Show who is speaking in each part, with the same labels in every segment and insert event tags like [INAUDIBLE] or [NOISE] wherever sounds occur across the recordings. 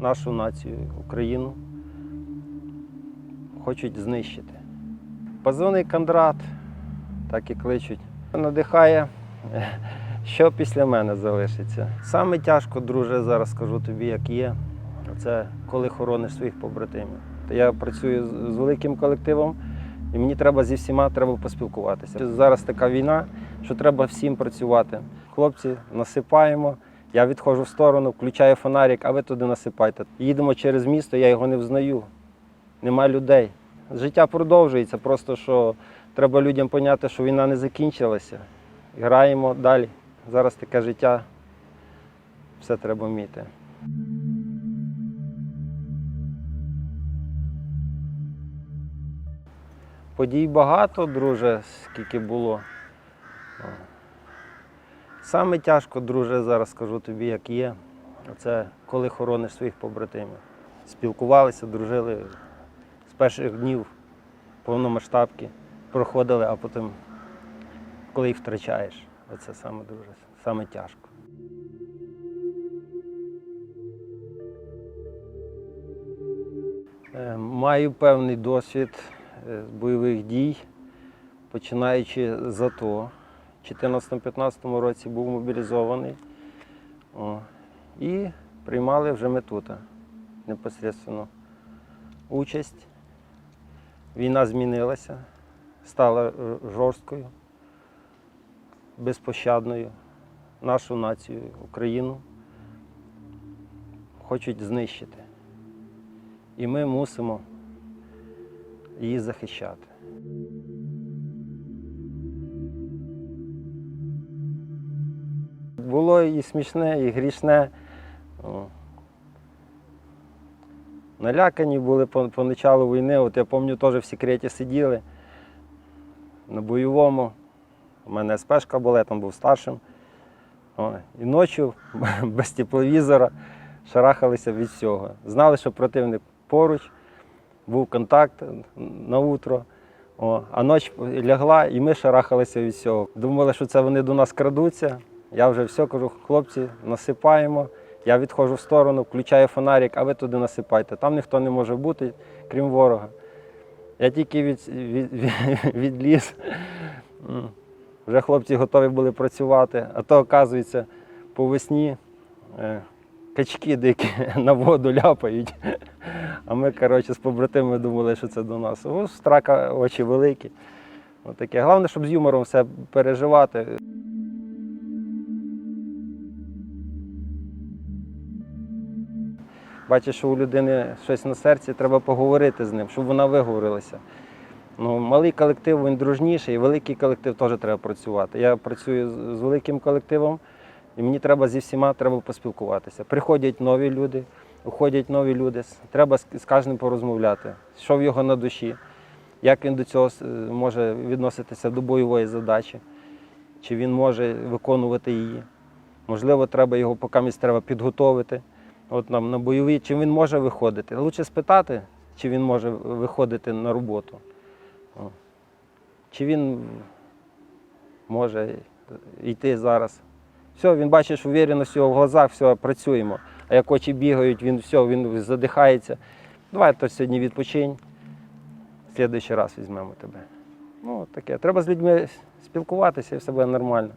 Speaker 1: нашу націю, Україну хочуть знищити. Позивний Кондрат, так і кличуть. Надихає, [LAUGHS] що після мене залишиться. Саме тяжко, друже, зараз скажу тобі, як є. Це коли хорониш своїх побратимів. Я працюю з великим колективом, і мені треба зі всіма треба поспілкуватися. Зараз така війна, що треба всім працювати. Хлопці, насипаємо. Я відходжу в сторону, включаю фонарик, а ви туди насипайте. Їдемо через місто, я його не взнаю. Нема людей. Життя продовжується, просто що треба людям поняти, що війна не закінчилася. Граємо далі. Зараз таке життя, все треба вміти. Подій багато, друже, скільки було. Саме тяжко, друже, зараз скажу тобі, як є. Це коли хорониш своїх побратимів. Спілкувалися, дружили з перших днів повномасштабки, проходили, а потім, коли їх втрачаєш, оце саме дуже, саме тяжко. Е, Маю певний досвід е, бойових дій, починаючи з АТО. У 2014-2015 році був мобілізований О, і приймали вже ми тут непосередньо участь. Війна змінилася, стала жорсткою, безпощадною. Нашу націю, Україну хочуть знищити. І ми мусимо її захищати. Було і смішне, і грішне. Налякані були по, по началу війни. От я пам'ятаю, теж в секреті сиділи на бойовому. У мене спешка була, я там був старшим. О, і ночі [LAUGHS] без тепловізора шарахалися від всього. Знали, що противник поруч, був контакт на утро. О, а ніч лягла, і ми шарахалися від всього. Думали, що це вони до нас крадуться. Я вже все кажу, хлопці, насипаємо. Я відходжу в сторону, включаю фонарик, а ви туди насипайте. Там ніхто не може бути, крім ворога. Я тільки від, від, від, відліз. Вже хлопці готові були працювати, а то, оказується, по весні е, качки дикі [LAUGHS] на воду ляпають. А ми, коротше, з побратимами думали, що це до нас. У страка очі великі. Отаке. Головне, щоб з юмором все переживати. Бачиш, що у людини щось на серці, треба поговорити з ним, щоб вона виговорилася. Ну, малий колектив він дружніший, великий колектив теж треба працювати. Я працюю з, великим колективом, і мені треба зі всіма треба поспілкуватися. Приходять нові люди, уходять нові люди. Треба з, кожним порозмовляти, що в його на душі, як він до цього е, може відноситися до бойової задачі, чи він може виконувати її. Можливо, треба його поки треба підготовити. От нам на бойові, чи він може виходити. Лучше спитати, чи він може виходити на роботу. Чи він може йти зараз. Все, він бачиш увереність в глазах, все, працюємо. А як очі бігають, він все, він задихається. Давай то сьогодні відпочинь, слідуючий раз візьмемо тебе. Ну, таке. Треба з людьми спілкуватися і все буде нормально.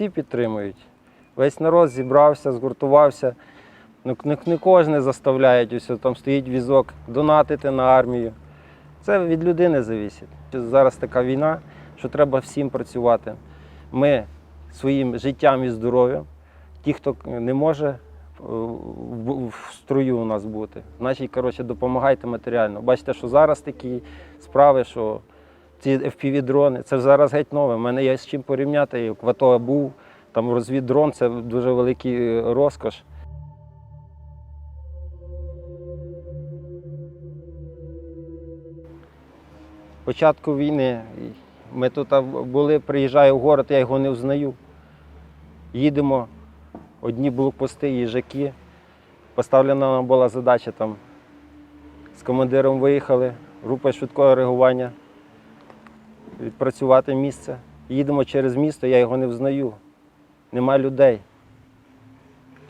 Speaker 1: Всі підтримують. Весь народ зібрався, згуртувався. Ну, не, не кожен заставляють, ось там стоїть візок, донатити на армію. Це від людини залежить. Зараз така війна, що треба всім працювати. Ми своїм життям і здоров'ям, ті, хто не може е, в, строю у нас бути, значить, коротше, допомагайте матеріально. Бачите, що зараз такі справи, що ці FPV-дрони, це зараз геть нове. У мене є з чим порівняти. АТО був, там розвіддрон це дуже великий е, розкош. Початку війни ми тут були, приїжджаю в город, я його не взнаю. Їдемо, одні блокпости, їжаки. Поставлена нам була задача там. З командиром виїхали, група швидкого реагування, відпрацювати місце. Їдемо через місто, я його не взнаю. Нема людей.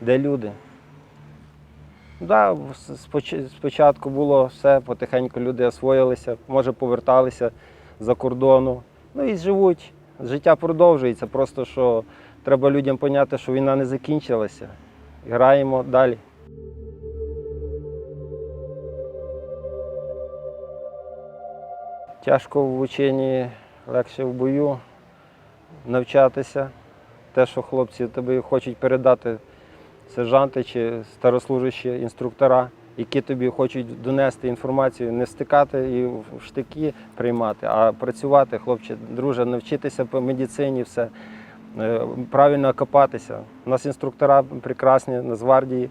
Speaker 1: Де люди? Да, спочатку було все, потихеньку люди освоїлися, може поверталися за кордону. Ну і живуть. Життя продовжується. Просто що треба людям поняти, що війна не закінчилася. Граємо далі. Тяжко в ученні, легше в бою навчатися. Те, що хлопці тобі хочуть передати сержанти чи старослужащі інструктора, які тобі хочуть донести інформацію, не стикати і в штики приймати, а працювати, хлопче, друже, навчитися по медицині, все е, правильно окопатися. У нас інструктора прекрасні на Нацгвардії,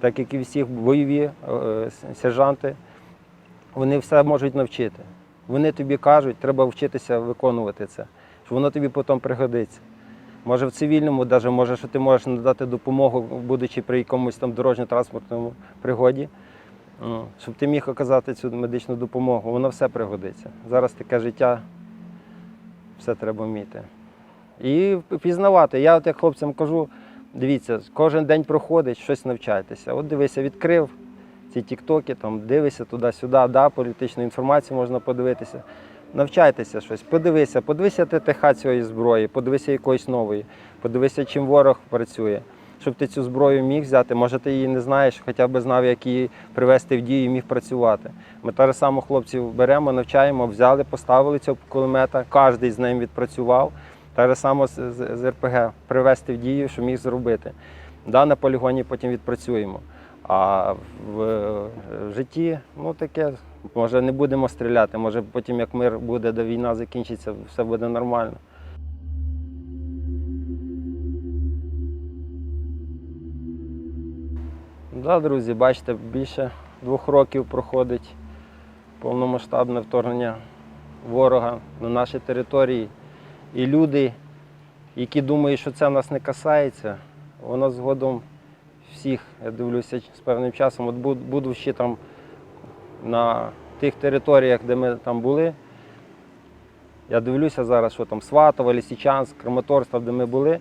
Speaker 1: так як і всіх бойові е, сержанти, вони все можуть навчити. Вони тобі кажуть, треба вчитися виконувати це, що воно тобі потім пригодиться. Може в цивільному, навіть може, що ти можеш надати допомогу, будучи при якомусь там дорожньо-транспортному пригоді, щоб ти міг оказати цю медичну допомогу, воно все пригодиться. Зараз таке життя, все треба вміти. І пізнавати. Я от як хлопцям кажу, дивіться, кожен день проходить, щось навчайтеся. От дивися, відкрив ці тіктоки, там дивися туди-сюди, да, політичну інформацію можна подивитися. Навчайтеся щось, подивися, подивися ТТХ цієї зброї, подивися якоїсь нової, подивися, чим ворог працює. Щоб ти цю зброю міг взяти, може ти її не знаєш, хоча б знав, як її привести в дію і міг працювати. Ми так само хлопців беремо, навчаємо, взяли, поставили цього кулемета, кожен з ним відпрацював. Так само з РПГ привести в дію, що міг зробити. Да, на полігоні потім відпрацюємо. А в е, житті, ну таке, може не будемо стріляти, може потім, як мир буде, де війна закінчиться, все буде нормально. Да, друзі, бачите, більше двох років проходить повномасштабне вторгнення ворога на наші території. І люди, які думають, що це нас не касається, воно згодом всіх, я дивлюся, з певним часом, от бу- будучи там на тих територіях, де ми там були, я дивлюся зараз, що там Сватово, Лісичанськ, Краматорськ, де ми були.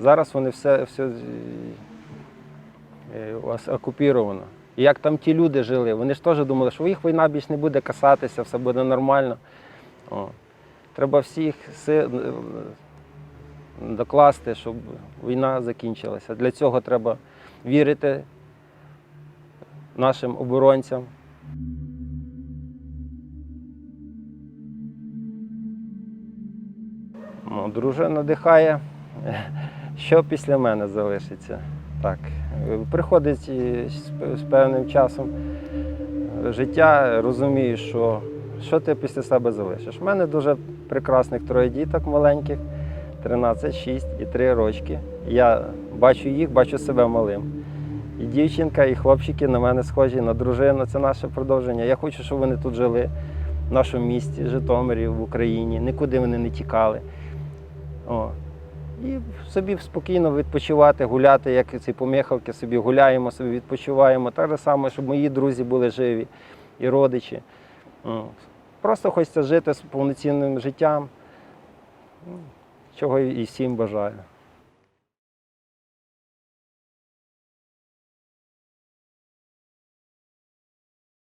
Speaker 1: Зараз вони все, все е, окупіровано. І як там ті люди жили, вони ж теж думали, що їх війна більш не буде касатися, все буде нормально. О. Треба всіх докласти, щоб війна закінчилася. Для цього треба вірити нашим оборонцям. Ну, дружина надихає, що після мене залишиться. Так, приходить з певним часом життя, розумію, що, що ти після себе залишиш. У мене дуже прекрасних троє діток маленьких, 13, 6 і 3 рочки. Я бачу їх, бачу себе малим. І дівчинка, і хлопчики на мене схожі, на дружину. Це наше продовження. Я хочу, щоб вони тут жили, в нашому місті, Житомирі, в Україні, нікуди вони не тікали. О. І собі спокійно відпочивати, гуляти, як ці поміхалки, собі гуляємо, собі відпочиваємо. Так же саме, щоб мої друзі були живі і родичі. Просто хочеться жити з повноцінним життям, чого і всім бажаю.